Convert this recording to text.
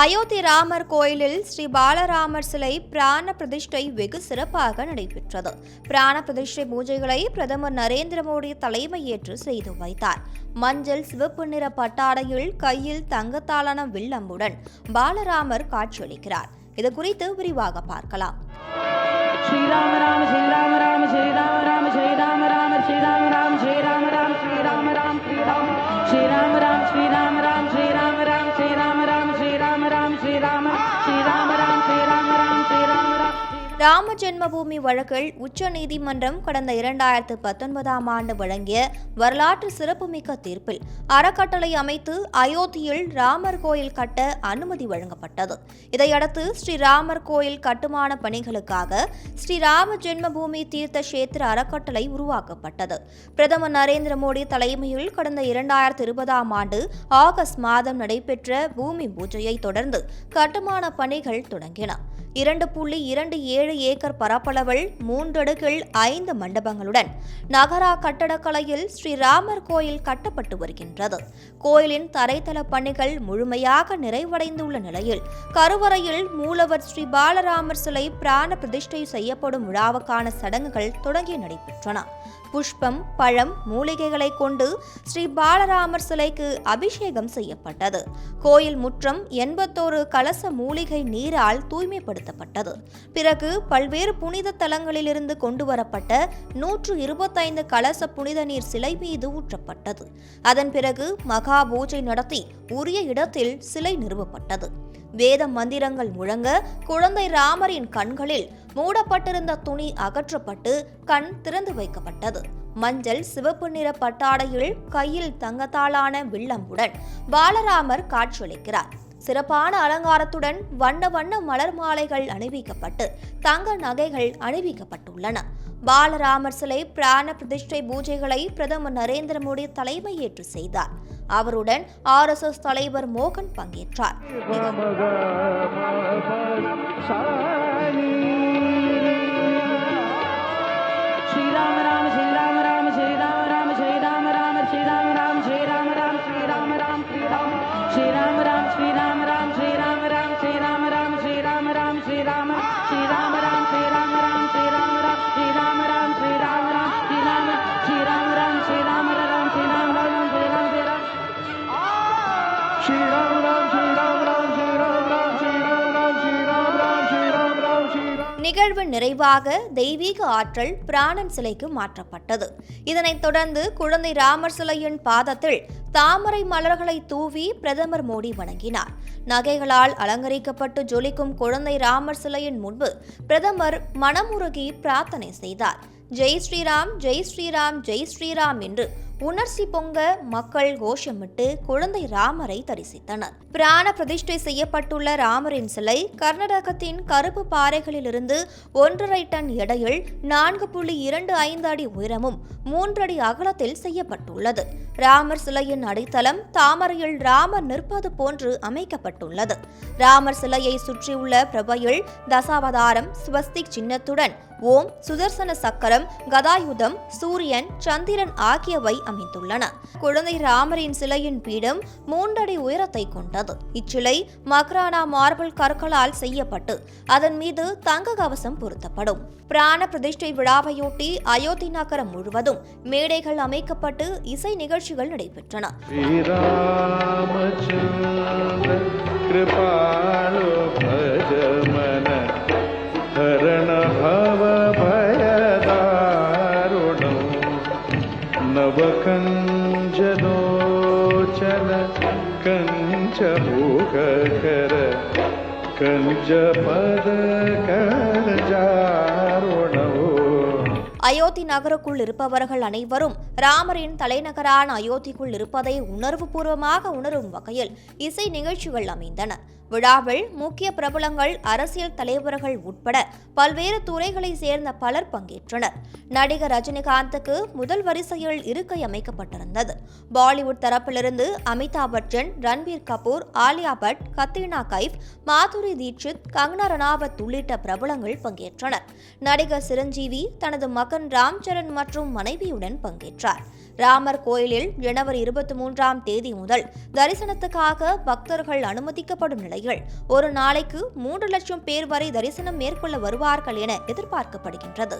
அயோத்தி ராமர் கோயிலில் ஸ்ரீ பாலராமர் சிலை பிராண பிரதிஷ்டை வெகு சிறப்பாக நடைபெற்றது. பிராண பிரதிஷ்டை பூஜைகளை பிரதமர் நரேந்திர மோடி தலைமையேற்று செய்து வைத்தார். மஞ்சள் சிவப்பு நிற பட்டாடையில் கையில் தங்கத்தாலான வில்லம்புடன் பாலராமர் காட்சியளிக்கிறார். இது குறித்து விரிவாக பார்க்கலாம். श्रीराम श्रीराम राम श्रीराम राम श्रीराम राम ராம ஜென்மபூமி வழக்கில் உச்ச நீதிமன்றம் கடந்த இரண்டாயிரத்து பத்தொன்பதாம் ஆண்டு வழங்கிய வரலாற்று சிறப்புமிக்க தீர்ப்பில் அறக்கட்டளை அமைத்து அயோத்தியில் ராமர் கோயில் கட்ட அனுமதி வழங்கப்பட்டது. இதையடுத்து ஸ்ரீராமர் கோயில் கட்டுமான பணிகளுக்காக ஸ்ரீ ராம ஜென்மபூமி தீர்த்த கஷேத்திர அறக்கட்டளை உருவாக்கப்பட்டது. பிரதமர் நரேந்திர மோடி தலைமையில் கடந்த இரண்டாயிரத்து இருபதாம் ஆண்டு ஆகஸ்ட் மாதம் நடைபெற்ற பூமி பூஜையை தொடர்ந்து கட்டுமான பணிகள் தொடங்கின. இரண்டு புள்ளி இரண்டு ஏழு ஏக்கர் பரப்பளவில் மூன்றடுகில் ஐந்து மண்டபங்களுடன் நகரா கட்டடக்கலையில் ஸ்ரீராமர் கோயில் கட்டப்பட்டு வருகின்றது. கோயிலின் தரைத்தள பணிகள் முழுமையாக நிறைவடைந்துள்ள நிலையில் கருவறையில் மூலவர் ஸ்ரீ பாலராமர் சிலை பிராண பிரதிஷ்டை செய்யப்படும் விழாவுக்கான சடங்குகள் தொடங்கி நடைபெற்றன. புஷ்பம் பழம் மூலிகைகளை கொண்டு ஸ்ரீ பாலராமர் சிலைக்கு அபிஷேகம் செய்யப்பட்டது. கோயில் முற்றம் எண்பத்தோரு கலச மூலிகை நீரால் தூய்மைப்படுத்தப்பட்டது. பிறகு பல்வேறு புனித தலங்களிலிருந்து கொண்டு வரப்பட்ட நூற்று இருபத்தைந்து கலச புனித நீர் சிலை மீது ஊற்றப்பட்டது. அதன் பிறகு மகா பூஜை நடத்தி உரிய இடத்தில் சிலை நிறுவப்பட்டது. வேத மந்திரங்கள் முழங்க குழந்தை ராமரின் கண்களில் மூடப்பட்டிருந்த துணி அகற்றப்பட்டு கண் திறந்து வைக்கப்பட்டது. மஞ்சள் சிவப்பு நிற பட்டாடையில் கையில் தங்கத்தாலான வில்லம்புடன் பாலராமர் காட்சியளிக்கிறார். சிறப்பான அலங்காரத்துடன் வண்ண வண்ண மலர் மாலைகள் அணிவிக்கப்பட்டு தங்க நகைகள் அணிவிக்கப்பட்டுள்ளன. பாலராமர் சிலை பிராண பிரதிஷ்டை பூஜைகளை பிரதமர் நரேந்திர மோடி தலைமையேற்று செய்தார். அவருடன் ஆர்எஸ்எஸ் தலைவர் மோகன் பங்கேற்றார். நிகழ்வு நிறைவாக தெய்வீக ஆற்றல் பிராணன் சிலைக்கு மாற்றப்பட்டது. இதனைத் தொடர்ந்து குழந்தை ராமர் சிலையின் பாதத்தில் தாமரை மலர்களை தூவி பிரதமர் மோடி வணங்கினார். நகைகளால் அலங்கரிக்கப்பட்டு ஜொலிக்கும் குழந்தை ராமர் சிலையின் முன்பு பிரதமர் மனமுருகி பிரார்த்தனை செய்தார். ஜெய் ஸ்ரீராம் ஜெய் ஸ்ரீராம் ஜெய் ஸ்ரீராம் என்று உணர்ச்சி பொங்க மக்கள் கோஷமிட்டு குழந்தை ராமரை தரிசித்தனர். பிராண பிரதிஷ்டை செய்யப்பட்டுள்ள ராமரின் சிலை கர்நாடகத்தின் கருப்பு பாறைகளிலிருந்து ஒன்றரை டன் எடையில் நான்கு புள்ளி இரண்டு ஐந்து அடி உயரமும் மூன்றடி அகலத்தில் செய்யப்பட்டுள்ளது. ராமர் சிலையின் அடித்தளம் தாமரையில் ராமர் நிற்பது போன்று அமைக்கப்பட்டுள்ளது. ராமர் சிலையை சுற்றியுள்ள பிரபையில் தசாவதாரம் ஸ்வஸ்திக் சின்னத்துடன் ஓம் சுதர்சன சக்கரம் கதாயுதம் சூரியன் சந்திரன் ஆகியவை அமைந்துள்ளன குழந்தை ராமரின் சிலையின் பீடம் மூன்றடி உயரத்தை கொண்டது இச்சிலை மக்ரானா மார்பிள் கற்களால் செய்யப்பட்டு அதன் மீது தங்க கவசம் பொருத்தப்படும் பிராண பிரதிஷ்டை விழாவையொட்டி அயோத்தி நகரம் முழுவதும் மேடைகள் அமைக்கப்பட்டு இசை நிகழ்ச்சிகள் நடைபெற்றன श्रीरामचन्द्र कृपालो भज मन हरण भव भयदारुणो नवकञ्जलोचन कञ्चमुखकर कञ्जपद कञ्जारुणो அயோத்தி நகருக்குள் இருப்பவர்கள் அனைவரும் ராமரின் தலைநகரான அயோத்திக்குள் இருப்பதை உணர்வுபூர்வமாக உணரும் வகையில் இசை நிகழ்ச்சிகள் அமைந்தன விழாவில் முக்கிய பிரபலங்கள் அரசியல் தலைவர்கள் உட்பட பல்வேறு துறைகளைச் சேர்ந்த பலர் பங்கேற்றனர். நடிகர் ரஜினிகாந்துக்கு முதல் வரிசையில் இருக்கை அமைக்கப்பட்டிருந்தது. பாலிவுட் தரப்பிலிருந்து அமிதாப் பச்சன் ரன்பீர் கபூர் ஆலியா பட் கத்ரீனா கைஃப் மாதுரி தீட்சித் கங்கனா ரணாவத் உள்ளிட்ட பிரபலங்கள் பங்கேற்றனர். நடிகர் சிரஞ்சீவி தனது மகன் ராம் சரண் மற்றும் மனைவியுடன் பங்கேற்றார். ராமர் கோயிலில் ஜனவரி இருபத்தி மூன்றாம் தேதி முதல் தரிசனத்துக்காக பக்தர்கள் அனுமதிக்கப்படும் நிலையில் ஒரு நாளைக்கு மூன்று லட்சம் பேர் வரை தரிசனம் மேற்கொள்ள வருவார்கள் என எதிர்பார்க்கப்படுகின்றது.